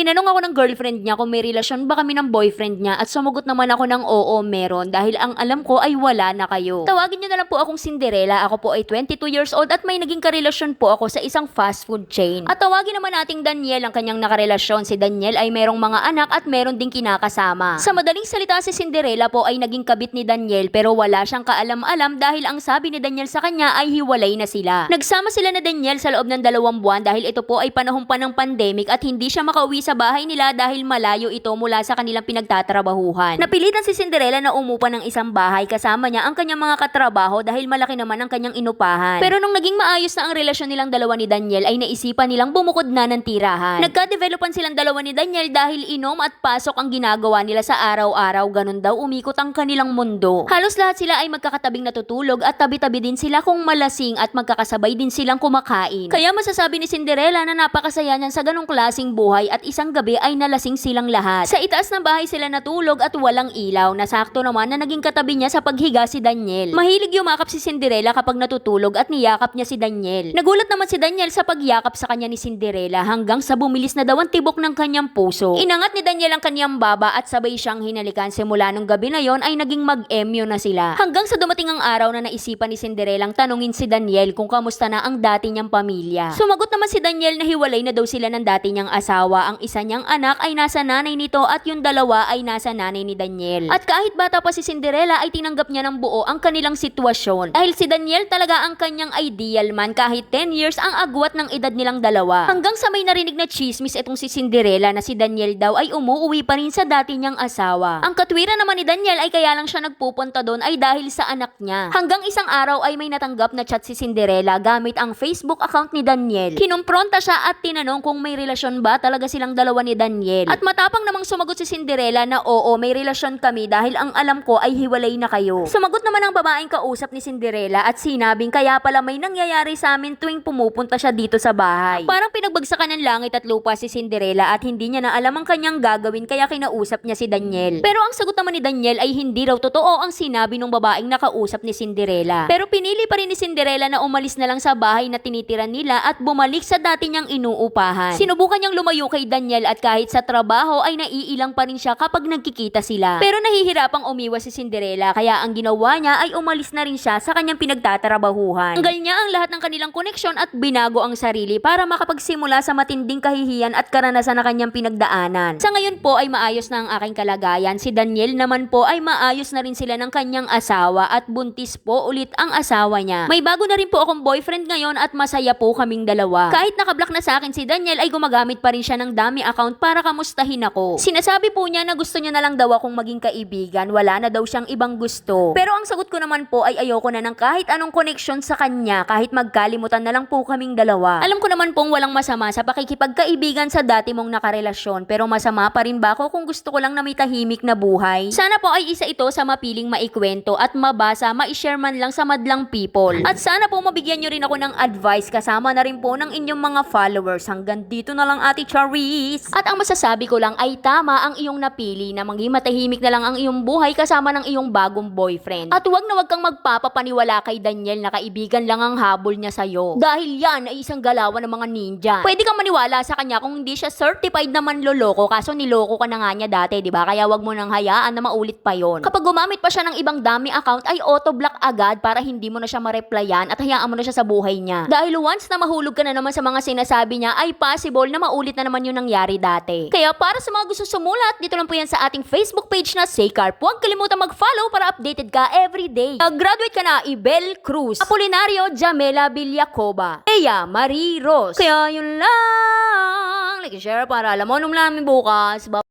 Tinanong ako ng girlfriend niya kung may relasyon ba kami ng boyfriend niya at sumagot naman ako ng oo meron dahil ang alam ko ay wala na kayo. Tawagin niyo na lang po akong Cinderella. Ako po ay 22 years old at may naging karelasyon po ako sa isang fast food chain. At tawagin naman nating Daniel ang kanyang nakarelasyon. Si Daniel ay merong mga anak at meron ding kinakasama. Sa madaling salita si Cinderella po ay naging kabit ni Daniel pero wala siyang kaalam-alam dahil ang sabi ni Daniel sa kanya ay hiwalay na sila. Nagsama sila na Daniel sa loob ng dalawang buwan dahil ito po ay panahon pa ng pandemic at hindi siya makauwi sa bahay nila dahil malayo ito mula sa kanilang pinagtatrabahuhan. Napilitan si Cinderella na umupa ng isang bahay kasama niya ang kanyang mga katrabaho dahil malaki naman ang kanyang inupahan. Pero nung naging maayos na ang relasyon nilang dalawa ni Daniel ay naisipan nilang bumukod na ng tirahan. Nagka-developan silang dalawa ni Daniel dahil inom at pasok ang ginagawa nila sa araw-araw ganun daw umikot ang kanilang mundo. Halos lahat sila ay magkakatabing natutulog at tabi-tabi din sila kung malasing at magkakasabay din silang kumakain. Kaya masasabi ni Cinderella na napakasaya niyan sa ganong klasing buhay at isang gabi ay nalasing silang lahat. Sa itaas ng bahay sila natulog at walang ilaw. Nasakto naman na naging katabi niya sa paghiga si Daniel. Mahilig yumakap si Cinderella kapag natutulog at niyakap niya si Daniel. Nagulat naman si Daniel sa pagyakap sa kanya ni Cinderella hanggang sa bumilis na daw ang tibok ng kanyang puso. Inangat ni Daniel ang kanyang baba at sabay siyang hinalikan simula nung gabi na yon ay naging mag-emyo na sila. Hanggang sa dumating ang araw na naisipan ni Cinderella tanungin si Daniel kung kamusta na ang dati niyang pamilya. Sumagot naman si Daniel na hiwalay na daw sila ng dati niyang asawa. Ang isa niyang anak ay nasa nanay nito at yung dalawa ay nasa nanay ni Daniel. At kahit bata pa si Cinderella ay tinanggap niya ng buo ang kanilang sitwasyon. Dahil si Daniel talaga ang kanyang ideal man kahit 10 years ang agwat ng edad nilang dalawa. Hanggang sa may narinig na chismis itong si Cinderella na si Daniel daw ay umuuwi pa rin sa dati niyang asawa. Ang katwiran naman ni Daniel ay kaya lang siya nagpupunta doon ay dahil sa anak niya. Hanggang isang araw ay may natanggap na chat si Cinderella gamit ang Facebook account ni Daniel. Kinumpronta siya at tinanong kung may relasyon ba talaga silang dalawa ni Daniel. At matapang namang sumagot si Cinderella na oo, may relasyon kami dahil ang alam ko ay hiwalay na kayo. Sumagot naman ang babaeng kausap ni Cinderella at sinabing kaya pala may nangyayari sa amin tuwing pumupunta siya dito sa bahay. Parang pinagbagsakan ng langit at lupa si Cinderella at hindi niya na alam ang kanyang gagawin kaya kinausap niya si Daniel. Pero ang sagot naman ni Daniel ay hindi raw totoo ang sinabi ng babaeng nakausap ni Cinderella. Pero pinili pa rin ni Cinderella na umalis na lang sa bahay na tinitira nila at bumalik sa dati niyang inuupahan. Sinubukan niyang lumayo kay Daniel at kahit sa trabaho ay naiilang pa rin siya kapag nagkikita sila. Pero nahihirapang umiwas si Cinderella kaya ang ginawa niya ay umalis na rin siya sa kanyang pinagtatrabahuhan. Tanggal niya ang lahat ng kanilang koneksyon at binago ang sarili para makapagsimula sa matinding kahihiyan at karanasan na kanyang pinagdaanan. Sa ngayon po ay maayos na ang aking kalagayan. Si Daniel naman po ay maayos na rin sila ng kanyang asawa at buntis po ulit ang asawa niya. May bago na rin po akong boyfriend ngayon at masaya po kaming dalawa. Kahit nakablock na sa akin si Daniel ay gumagamit pa rin siya ng dami account para kamustahin ako. Sinasabi po niya na gusto niya na lang daw akong maging kaibigan. Wala na daw siyang ibang gusto. Pero ang sagot ko naman po ay ayoko na ng kahit anong connection sa kanya kahit magkalimutan na lang po kaming dalawa. Alam ko naman pong walang masama sa pakikipagkaibigan sa dati mong nakarelasyon pero masama pa rin ba ako kung gusto ko lang na may tahimik na buhay? Sana po ay isa ito sa mapiling maikwento at mabasa, ma-share man lang sa madlang people. At sana po mabigyan nyo rin ako ng advice kasama na rin po ng inyong mga followers. Hanggang dito na lang Ate Charis. At ang masasabi ko lang ay tama ang iyong napili na maging matahimik na lang ang iyong buhay kasama ng iyong bagong boyfriend. At huwag na huwag kang magpapapaniwala kay Daniel na kaibigan lang ang habol niya sa'yo. Dahil yan ay isang galawan ng mga ninja. Pwede kang maniwala sa kanya kung hindi siya certified na manloloko kaso niloko ka na nga niya dati, di ba? Kaya wag mo nang hayaan na maulit pa yon. Kapag gumamit pa siya ng ibang dami account ay auto-block agad para hindi mo na siya ma-replyan at hayaan mo na siya sa buhay niya. Dahil once na mahulog ka na naman sa mga sinasabi niya ay possible na maulit na naman yung nangyari dati. Kaya para sa mga gusto sumulat, dito lang po yan sa ating Facebook page na Saycarp. Huwag kalimutan mag-follow para updated ka everyday. Nag-graduate ka na, Ibel Cruz, Apolinario Jamela Villacoba, Eya Marie Rose. Kaya yun lang. Like, share para alam mo nung namin bukas. Bye-